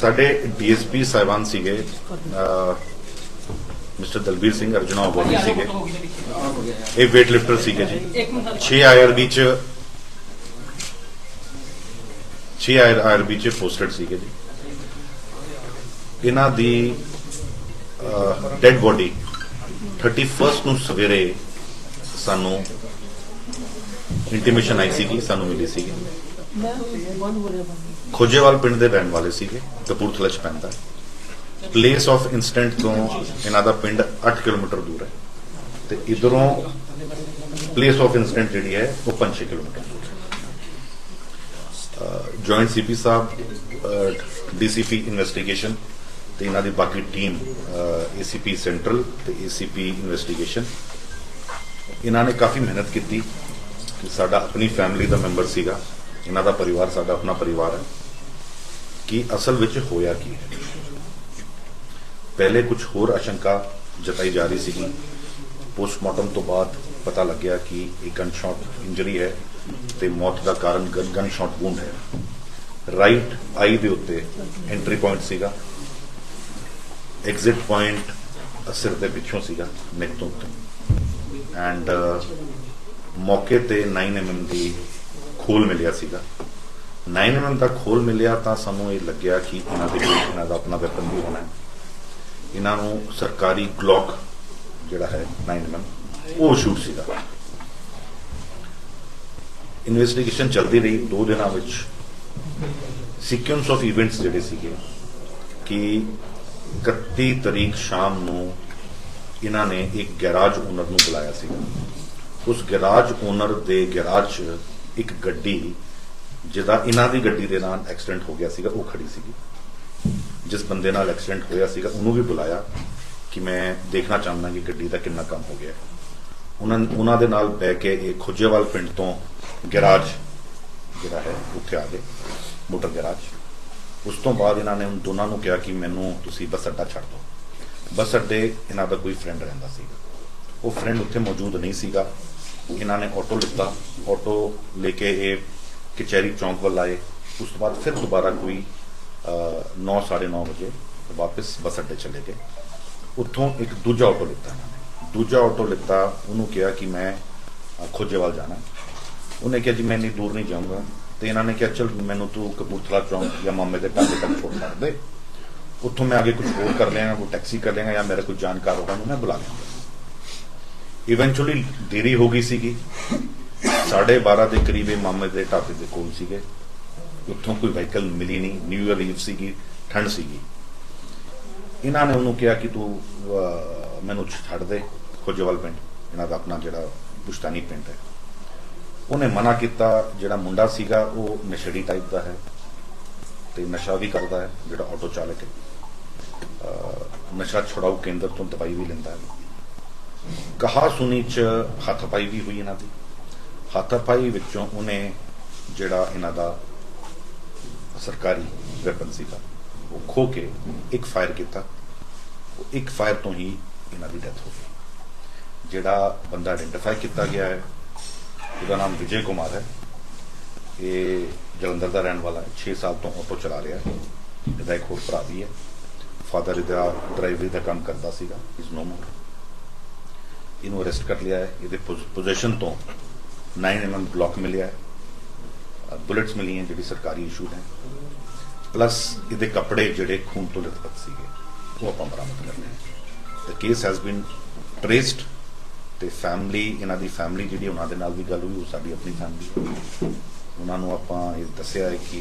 ਸਾਡੇ ਡੀਐਸਪੀ ਸਾਹਿਬਾਨ ਸੀਗੇ ਮਿਸਟਰ ਦਲਬੀਰ ਸਿੰਘ ਅਰਜੁਨਾ ਬੋਡੀ ਸੀਗੇ। ਇਹ weight lifter ਸੀਗੇ ਜੀ। 6 ਆਈਆਰਬੀ ਚ 6 ਆਈਆਰਬੀ ਚ ਪੋਸਟਡ ਸੀਗੇ ਜੀ। ਇਹਨਾਂ ਦੀ ਡੈਡ ਬੋਡੀ 31st ਨੂੰ ਸਵੇਰੇ ਸਾਨੂੰ ਇੰਟੀਮੇਸ਼ਨ ਆਈ ਸੀਗੀ, ਸਾਨੂੰ ਮਿਲੀ ਸੀਗੀ। ਖੋਜੇਵਾਲ ਪਿੰਡ ਦੇ ਰਹਿਣ ਵਾਲੇ ਸੀਗੇ, ਕਪੂਰਥਲਾ ਚ ਪੈਂਦਾ। ਪਲੇਸ ਆਫ ਇਨਸੀਡੈਂਟ ਤੋਂ ਇਹਨਾਂ ਦਾ ਪਿੰਡ 8 ਕਿਲੋਮੀਟਰ ਦੂਰ ਹੈ। ਤੇ ਇਧਰੋਂ ਪਲੇਸ ਆਫ ਇਨਸੀਡੈਂਟ ਜਿਹੜੀ ਹੈ, ਉਹ 5-6 ਕਿਲੋਮੀਟਰ ਦੂਰ ਹੈ। ਜੁਆਇੰਟ ਸੀਪੀ ਸਾਹਿਬ ਡੀਸੀਪੀ ਇਨਵੈਸਟੀਗੇਸ਼ਨ ਤੇ ਇਹਨਾਂ ਦੀ ਬਾਕੀ ਟੀਮ ਏਸੀਪੀ ਸੈਂਟਰਲ ਤੇ ਏਸੀਪੀ ਇਨਵੈਸਟੀਗੇਸ਼ਨ ਇਹਨਾਂ ਨੇ ਕਾਫੀ ਮਿਹਨਤ ਕੀਤੀ। ਸਾਡਾ ਆਪਣੀ ਫੈਮਿਲੀ ਦਾ ਮੈਂਬਰ ਸੀਗਾ। ਇਹਨਾਂ ਦਾ ਪਰਿਵਾਰ ਸਾਡਾ ਆਪਣਾ ਪਰਿਵਾਰ ਹੈ। ਕਿ ਅਸਲ ਵਿੱਚ ਹੋਇਆ ਕੀ ਹੈ? ਪਹਿਲੇ ਕੁਝ ਹੋਰ ਆਸ਼ੰਕਾ ਜਤਾਈ ਜਾ ਰਹੀ ਸੀਗੀ। ਪੋਸਟਮਾਰਟਮ ਤੋਂ ਬਾਅਦ ਪਤਾ ਲੱਗਿਆ ਕਿ ਇਹ ਗਨ ਸ਼ਾਟ ਇੰਜਰੀ ਹੈ ਤੇ ਮੌਤ ਦਾ ਕਾਰਨ ਗਨ ਸ਼ਾਟ ਵੂੰਡ ਹੈ। ਰਾਈਟ ਆਈ ਦੇ ਉੱਤੇ ਐਂਟਰੀ ਪੁਆਇੰਟ ਸੀਗਾ। ਐਗਜ਼ਿਟ ਪੁਆਇੰਟ ਸਿਰ ਦੇ ਪਿੱਛੋਂ ਸੀਗਾ ਨੈਕ ਤੋਂ ਐਂਡ ਮੌਕੇ ਤੇ 9 mm ਦੀ ਖੋਲ ਮਿਲਿਆ ਸੀਗਾ। 9 mm ਦਾ ਖੋਲ ਮਿਲਿਆ ਤਾਂ ਸਾਨੂੰ ਇਹ ਲੱਗਿਆ ਕਿ ਇਹਨਾਂ ਦੇ ਕੋਲ ਇਹਨਾਂ ਦਾ ਆਪਣਾ ਵੈਪਨ ਵੀ ਹੋਣਾ ਹੈ। ਇਹਨਾਂ ਨੂੰ ਸਰਕਾਰੀ ਗਲੌਕ ਜਿਹੜਾ ਹੈ 9 ਉਹ ਸ਼ੂਟ ਸੀਗਾ। ਇਨਵੈਸਟੀਗੇਸ਼ਨ ਚੱਲਦੀ ਰਹੀ। ਦੋ ਦਿਨਾਂ ਵਿੱਚ ਸੀਕੁਐਂਸ ਆਫ ਇਵੈਂਟਸ ਜਿਹੜੇ ਸੀਗੇ ਕਿ 31 ਤਰੀਕ ਸ਼ਾਮ ਨੂੰ ਇਹਨਾਂ ਨੇ ਇੱਕ ਗੈਰਾਜ ਓਨਰ ਨੂੰ ਬੁਲਾਇਆ ਸੀਗਾ। ਉਸ ਗੈਰਾਜ ਓਨਰ ਦੇ ਗੈਰਾਜ 'ਚ ਇੱਕ ਗੱਡੀ ਜਿਹਦਾ ਇਹਨਾਂ ਦੀ ਗੱਡੀ ਦੇ ਨਾਲ ਐਕਸੀਡੈਂਟ ਹੋ ਗਿਆ ਸੀਗਾ, ਉਹ ਖੜੀ ਸੀਗੀ। ਜਿਸ ਬੰਦੇ ਨਾਲ ਐਕਸੀਡੈਂਟ ਹੋਇਆ ਸੀਗਾ, ਉਹਨੂੰ ਵੀ ਬੁਲਾਇਆ ਕਿ ਮੈਂ ਦੇਖਣਾ ਚਾਹੁੰਦਾ ਕਿ ਗੱਡੀ ਦਾ ਕਿੰਨਾ ਕੰਮ ਹੋ ਗਿਆ। ਉਹਨਾਂ ਉਹਨਾਂ ਦੇ ਨਾਲ ਬਹਿ ਕੇ ਇਹ ਖੁੱਜੇਵਾਲ ਪਿੰਡ ਤੋਂ ਗੈਰਾਜ ਜਿਹੜਾ ਹੈ, ਉੱਥੇ ਆ ਗਏ, ਮੋਟਰ ਗੈਰਾਜ। ਉਸ ਤੋਂ ਬਾਅਦ ਇਹਨਾਂ ਨੇ ਉਹਨਾਂ ਦੋਨਾਂ ਨੂੰ ਕਿਹਾ ਕਿ ਮੈਨੂੰ ਤੁਸੀਂ ਬੱਸ ਅੱਡਾ ਛੱਡ ਦਿਓ। ਬੱਸ ਅੱਡੇ ਇਹਨਾਂ ਦਾ ਕੋਈ ਫਰੈਂਡ ਰਹਿੰਦਾ ਸੀਗਾ। ਉਹ ਫਰੈਂਡ ਉੱਥੇ ਮੌਜੂਦ ਨਹੀਂ ਸੀਗਾ। ਇਹਨਾਂ ਨੇ ਆਟੋ ਲਿੱਤਾ ਆਟੋ ਲੈ ਕੇ ਇਹ ਕਚਹਿਰੀ ਚੌਂਕ ਵੱਲ ਆਏ। ਉਸ ਤੋਂ ਬਾਅਦ ਫਿਰ ਦੁਬਾਰਾ ਕੋਈ 9:30 ਵਜੇ ਵਾਪਸ ਬੱਸ ਅੱਡੇ ਚਲੇ ਗਏ। ਉੱਥੋਂ ਇੱਕ ਦੂਜਾ ਆਟੋ ਲਿੱਤਾ ਇਹਨਾਂ ਨੇ। ਦੂਜਾ ਆਟੋ ਲਿੱਤਾ, ਉਹਨੂੰ ਕਿਹਾ ਕਿ ਮੈਂ ਖੋਜੇਵਾਲ ਜਾਣਾ। ਉਹਨੇ ਕਿਹਾ ਜੀ, ਮੈਂ ਇੰਨੀ ਦੂਰ ਨਹੀਂ ਜਾਊਂਗਾ। ਤੇ ਇਹਨਾਂ ਨੇ ਕਿਹਾ, ਚਲ, ਮੈਨੂੰ ਤੂੰ ਕਪੂਰਥਲਾ ਚੌਂਕ ਜਾਂ ਮਾਮੇ ਦੇ ਢਾਬੇ ਤੱਕ ਛੋੜ ਛੱਡ ਦੇ। ਉੱਥੋਂ ਮੈਂ ਅੱਗੇ ਕੁਝ ਹੋਰ ਕਰ ਲਿਆਂਗਾ, ਕੋਈ ਟੈਕਸੀ ਕਰ ਲਿਆਂਗਾ ਜਾਂ ਮੇਰਾ ਕੋਈ ਜਾਣਕਾਰ ਹੋਗਾ ਉਹਨੂੰ ਮੈਂ ਬੁਲਾ ਲਿਆਂਗਾ। ਇਵੈਂਚੁਅਲੀ ਦੇਰੀ ਹੋ ਗਈ ਸੀਗੀ। 12:30 ਦੇ ਕਰੀਬ ਇਹ ਮਾਮੇ ਦੇ ਢਾਬੇ ਦੇ ਕੋਲ ਸੀਗੇ। ਉੱਥੋਂ ਕੋਈ ਵਹੀਕਲ ਮਿਲੀ ਨਹੀਂ। ਨਿਊ ਇਅਰ ਈਵ ਸੀਗੀ, ਠੰਡ ਸੀਗੀ। ਇਹਨਾਂ ਨੇ ਉਹਨੂੰ ਕਿਹਾ ਕਿ ਤੂੰ ਮੈਨੂੰ ਛੱਡ ਦੇ, ਖੋਜੇਵਾਲ ਪਿੰਡ। ਇਹਨਾਂ ਦਾ ਆਪਣਾ ਜਿਹੜਾ ਪੁਸ਼ਤਾਨੀ ਪਿੰਡ ਹੈ। ਉਹਨੇ ਮਨਾ ਕੀਤਾ। ਜਿਹੜਾ ਮੁੰਡਾ ਸੀਗਾ, ਉਹ ਨਸ਼ੜੀ ਟਾਈਪ ਦਾ ਹੈ ਤੇ ਨਸ਼ਾ ਵੀ ਕਰਦਾ ਹੈ, ਜਿਹੜਾ ਆਟੋ ਚਾਲਕ ਹੈ। ਨਸ਼ਾ ਛੁਡਾਊ ਕੇਂਦਰ ਤੋਂ ਦਵਾਈ ਵੀ ਲੈਂਦਾ ਹੈ। ਕਹਾ ਸੁਣੀ ਚ ਹੱਥਪਾਈ ਵੀ ਹੋਈ ਇਹਨਾਂ ਦੀ। ਹੱਥਪਾਈ ਵਿੱਚੋਂ ਉਹਨੇ ਜਿਹੜਾ ਇਹਨਾਂ ਦਾ ਸਰਕਾਰੀ ਵੈਪਨ ਸੀਗਾ, ਉਹ ਖੋ ਕੇ ਇੱਕ ਫਾਇਰ ਕੀਤਾ। ਉਹ ਇੱਕ ਫਾਇਰ ਤੋਂ ਹੀ ਇਹਨਾਂ ਦੀ ਡੈਥ ਹੋ ਗਈ। ਜਿਹੜਾ ਬੰਦਾ ਆਇਡੈਂਟੀਫਾਈ ਕੀਤਾ ਗਿਆ ਹੈ, ਉਹਦਾ ਨਾਮ ਵਿਜੇ ਕੁਮਾਰ ਹੈ। ਇਹ ਜਲੰਧਰ ਦਾ ਰਹਿਣ ਵਾਲਾ ਹੈ 6 ਸਾਲ ਤੋਂ ਆਟੋ ਚਲਾ ਰਿਹਾ ਹੈ। ਇਹਦਾ ਇੱਕ ਹੋਰ ਭਰਾ ਵੀ ਹੈ। ਫਾਦਰ ਇਹਦਾ ਡਰਾਈਵਰੀ ਦਾ ਕੰਮ ਕਰਦਾ ਸੀਗਾ ਇਸ ਨੋ ਮੋਰ ਇਹਨੂੰ ਅਰੈਸਟ ਕਰ ਲਿਆ ਹੈ। ਇਹਦੇ ਪੋਜੀਸ਼ਨ ਤੋਂ 9 mm ਬਲੌਕ ਮਿਲਿਆ ਹੈ। ਬੁਲੇਟਸ ਮਿਲੀਆਂ ਜਿਹੜੀ ਸਰਕਾਰੀ ਇਸ਼ੂ ਹੈ। ਪਲੱਸ ਇਹਦੇ ਕੱਪੜੇ ਜਿਹੜੇ ਖੂਨ ਤੋਂ ਲਿਤਪਤ ਸੀਗੇ, ਉਹ ਆਪਾਂ ਬਰਾਮਦ ਕਰ ਲਏ ਦ ਕੇਸ ਹੈਜ਼ ਬੀਨ ਟ੍ਰੇਸਡ ਤੇ ਫੈਮਿਲੀ ਇਹਨਾਂ ਦੀ ਫੈਮਿਲੀ ਜਿਹੜੀ ਉਹਨਾਂ ਦੇ ਨਾਲ ਵੀ ਗੱਲ ਹੋਈ, ਉਹ ਸਾਡੀ ਆਪਣੀ ਫੈਮਿਲੀ ਉਹਨਾਂ ਨੂੰ ਆਪਾਂ ਇਹ ਦੱਸਿਆ ਹੈ ਕਿ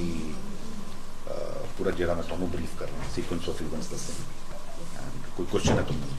ਪੂਰਾ ਜਿਹੜਾ ਮੈਂ ਤੁਹਾਨੂੰ ਬਰੀਫ ਕਰ ਰਿਹਾ ਸੀਕੁਐਂਸ ਆਫ ਇਵੈਂਟਸ ਦੱਸਿਆ। ਕੋਈ ਕੁਐਸਚਨ ਹੈ ਤੁਹਾਨੂੰ?